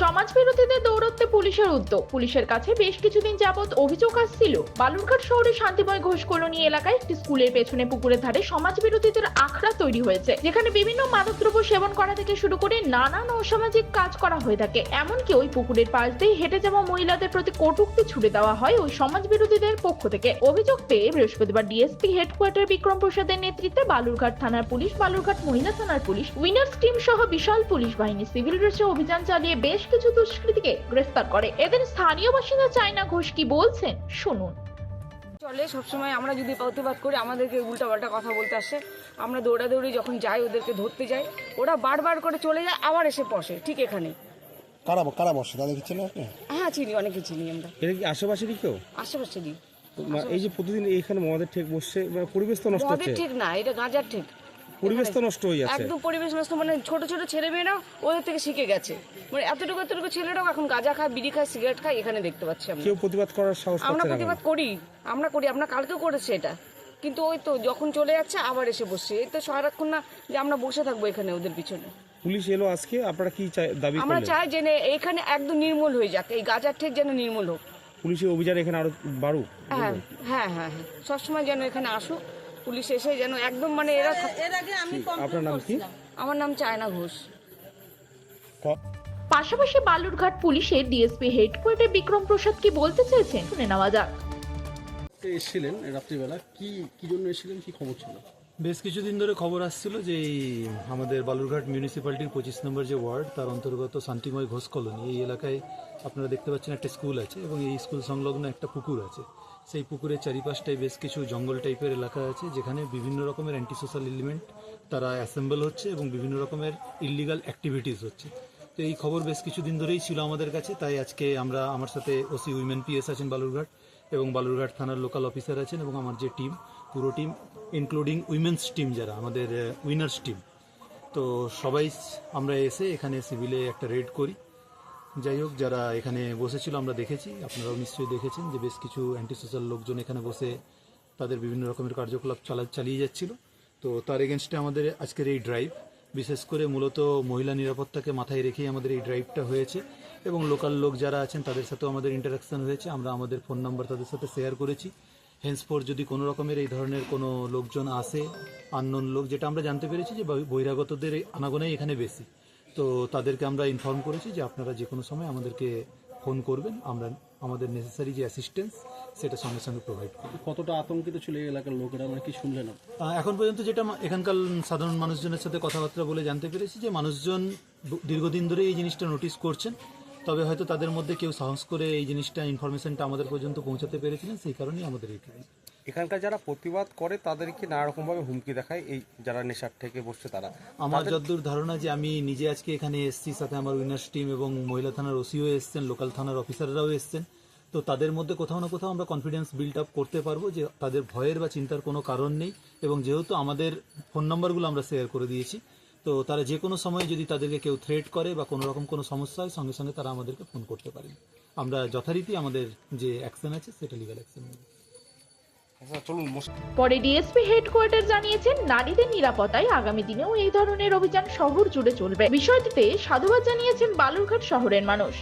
সমাজ বিরোধীদের দৌড়ত্বে পুলিশের উদ্যোগ। পুলিশের কাছে বেশ কিছুদিন যাবৎ অভিযোগ আসছিল। বালুরঘাট শহরে শান্তিময় ঘোষ কলোনি এলাকায় একটি স্কুলের পেছনে পুকুরের ধারে সমাজ বিরোধীদের আখড়া তৈরি হয়েছে। যেখানে বিভিন্ন মাদকদ্রব্য সেবন করা থেকে শুরু করে নানান অসামাজিক কাজ করা হয়ে থাকে। এমনকি ওই পুকুরের পাশ দিয়ে হেঁটে যাওয়া মহিলাদের প্রতি কটূক্তি ছুড়ে দেওয়া হয় ওই সমাজ বিরোধীদের পক্ষ থেকে। অভিযোগ পেয়ে বৃহস্পতিবার ডিএসপি হেডকোয়ার্টার বিক্রম প্রসাদের নেতৃত্বে বালুরঘাট থানার পুলিশ, বালুরঘাট মহিলা থানার পুলিশ, উইনার্স টিম সহ বিশাল পুলিশ বাহিনী সিভিল ড্রেসে অভিযান চালিয়ে বেশ কিছু দুষ্কৃতীকে গ্রেফতার করে। এদের স্থানীয় বাসিন্দা চায়না ঘোষ কি বলছেন? শুনুন। চলে সবসময় আমরা যদি প্রতিবাদ করি আমাদেরকে উল্টাপাল্টা কথা বলতে আসে। আমরা দৌড়াদৌড়ি যখন যাই ওদেরকে ধরতে যাই। ওরা বারবার করে চলে যায় আবার এসে বসে ঠিক এখানে। কারা কারা বসে? তাদের কিছু না আপনি? হ্যাঁ চিনি অনেকে চিনি আমরা। এটা কি আশেপাশেরই কেউ? আশেপাশে দিই এই যে প্রতিদিন এখানে মদের ঠেক বসছে মানে পরিবেশ তো নষ্ট মদের হচ্ছে। ঠিক না এটা গাঁজার ঠিক। পরিবেশ তো নষ্ট হয়ে যাচ্ছে। একদম পরিবেশ নষ্ট মানে ছোট ছোট ছেলে মেয়েরাও ওদের থেকে শিখে গেছে। মানে এতটুকু এতটুকু ছেলেরাও এখন গাঁজা খায় বিড়ি খায় সিগারেট খায় এখানে দেখতে পাচ্ছি আমরা। কেউ প্রতিবাদ করার সাহস আমরা? প্রতিবাদ করি আমরা করি আমরা কালকেও করেছি এটা। কিন্তু ওই তো যখন চলে যাচ্ছে আবার এসে বসছে। এই তো সারাক্ষণ না যে আমরা বসে থাকব এখানে ওদের পিছনে। পুলিশ এলো আজকে আপনারা কি চাই- দাবি আমরা চাই যে এখানে একদম নির্মূল হয়ে যাক এই গাজার ঠিক যেন নির্মূল হোক। পুলিশের অভিযান এখানে আরও বাড়ুক হ্যাঁ হ্যাঁ হ্যাঁ হ্যাঁ। সবসময় যেন এখানে আসুক। পুলিশ এসে যেন একদম মানে এরা থাক- আপনার নাম কি? আমার নাম চায়না ঘোষ। পাশাপাশি বালুরঘাট পুলিশের ডিএসপি হেডকোয়ার্টার বিক্রম প্রসাদ কি বলতে চেয়েছেন শুনে নেওয়া যাক। এসেছিলেন রাত্রিবেলা? কি কি জন্য এসেছিলেন? কি খবর ছিল? বেশ কিছুদিন ধরে খবর আসছিল যে এই আমাদের বালুরঘাট মিউনিসিপ্যালিটির পঁচিশ নম্বর যে ওয়ার্ড তার অন্তর্গত শান্তিময় ঘোষ কলোনি। এই এলাকায় আপনারা দেখতে পাচ্ছেন একটা স্কুল আছে এবং এই স্কুল সংলগ্ন একটা পুকুর আছে। সেই পুকুরের চারিপাশটায় বেশ কিছু জঙ্গল টাইপের এলাকা আছে, যেখানে বিভিন্ন রকমের অ্যান্টি সোশ্যাল এলিমেন্ট তারা অ্যাসেম্বল হচ্ছে এবং বিভিন্ন রকমের ইলিগাল অ্যাক্টিভিটিস হচ্ছে। তো এই খবর বেশ কিছুদিন ধরেই ছিল আমাদের কাছে, তাই আজকে আমরা আমার সাথে ওসি উইমেন পিএস আছেন বালুরঘাট এবং বালুরঘাট থানার লোকাল অফিসার আছেন এবং আমার যে টিম পুরো টিম ইনক্লুডিং উইমেন্স টিম যারা, আমাদের উইনার্স টিম তো সবাই আমরা এসে এখানে সিভিলে একটা রেড করি। যাই হোক, যারা এখানে বসেছিল আমরা দেখেছি, আপনারাও নিশ্চয়ই দেখেছেন যে বেশ কিছু অ্যান্টি সোশ্যাল লোকজন এখানে বসে তাদের বিভিন্ন রকমের কার্যকলাপ চালা চালিয়ে যাচ্ছিল। তো তার এগেনস্টে আমাদের আজকের এই ড্রাইভ বিশেষ করে মূলত মহিলা নিরাপত্তাকে মাথায় রেখেই আমাদের এই ড্রাইভটা হয়েছে এবং লোকাল লোক যারা আছেন তাদের সাথেও আমাদের ইন্টারাকশন হয়েছে। আমরা আমাদের ফোন নাম্বার তাদের সাথে শেয়ার করেছি। হেন্সপর যদি কোনো রকমের এই ধরনের কোনো লোকজন আসে আননোন লোক, যেটা আমরা জানতে পেরেছি যে বহিরাগতদের আনাগোনাই এখানে বেশি। তো তাদেরকে আমরা ইনফর্ম করেছি যে আপনারা যে কোনো সময় আমাদেরকে ফোন করবেন আমরা আমাদের নেসেসারি যে অ্যাসিস্ট্যান্স সেটা সঙ্গে সঙ্গে প্রোভাইড করব কতটা আতঙ্কিত ছিল এই এলাকার লোকেরা মানে কি শুনলেন? এখন পর্যন্ত যেটা এখানকার সাধারণ মানুষজনের সাথে কথাবার্তা বলে জানতে পেরেছি যে মানুষজন দীর্ঘদিন ধরে এই জিনিসটা নোটিস করছেন তবে হয়তো তাদের মধ্যে কেউ সাহস করে এই জিনিসটা ইনফরমেশনটা আমাদের পর্যন্ত পৌঁছাতে পেরেছিলেন সেই কারণেই আমাদের এই। এখানকার যারা প্রতিবাদ করে তাদেরকে নানা রকম ভাবে হুমকি দেখায় এই যারা নেশার থেকে বসছে তারা। আমার যতদূর ধারণা যে আমি নিজে আজকে এখানে এসেছি সাথে আমার উইনার্স টিম এবং মহিলা থানার ওসিও এসছেন লোকাল থানার অফিসাররাও এসছেন। তো তাদের মধ্যে কোথাও না কোথাও আমরা কনফিডেন্স বিল্ড আপ করতে পারব যে তাদের ভয়ের বা চিন্তার কোনো কারণ নেই এবং যেহেতু আমাদের ফোন নাম্বারগুলো আমরা শেয়ার করে দিয়েছি তো তারা যে কোনো সময় যদি তাদেরকে কেউ থ্রেট করে বা কোনো রকম কোনো সমস্যা হয় সঙ্গে সঙ্গে তারা আমাদেরকে ফোন করতে পারেন। আমরা যথারীতি আমাদের যে অ্যাকশন আছে সেটা লিগাল অ্যাকশন নেব পরে ডিএসপি হেডকোয়ার্টার জানিয়েছেন, নারীদের নিরাপত্তায় আগামী দিনেও এই ধরনের অভিযান শহর জুড়ে চলবে। বিষয়টিতে সাধুবাদ জানিয়েছেন বালুরঘাট শহরের মানুষ।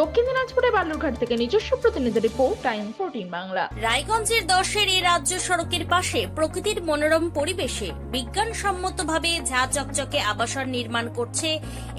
দক্ষিণ দিনাজপুরে বালুরঘাট থেকে নিজস্ব প্রতিনিধি রিপোর্ট টাইম ফোরটিন বাংলা। রায়গঞ্জের দশের এই রাজ্য সড়কের পাশে প্রকৃতির মনোরম পরিবেশে বিজ্ঞানসম্মতভাবে ঝা চকচকে আবাসন নির্মাণ করছে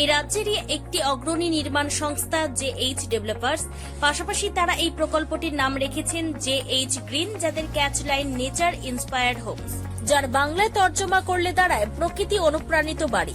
এই রাজ্যেরই একটি অগ্রণী নির্মাণ সংস্থা জে এইচ ডেভেলপার্স পাশাপাশি তারা এই প্রকল্পটির নাম রেখেছেন জে এইচ গ্রিন যাদের catch line nature inspired homes যার বাংলায় তর্জমা করলে দাঁড়ায় প্রকৃতি অনুপ্রাণিত বাড়ি।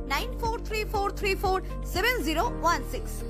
9434347016.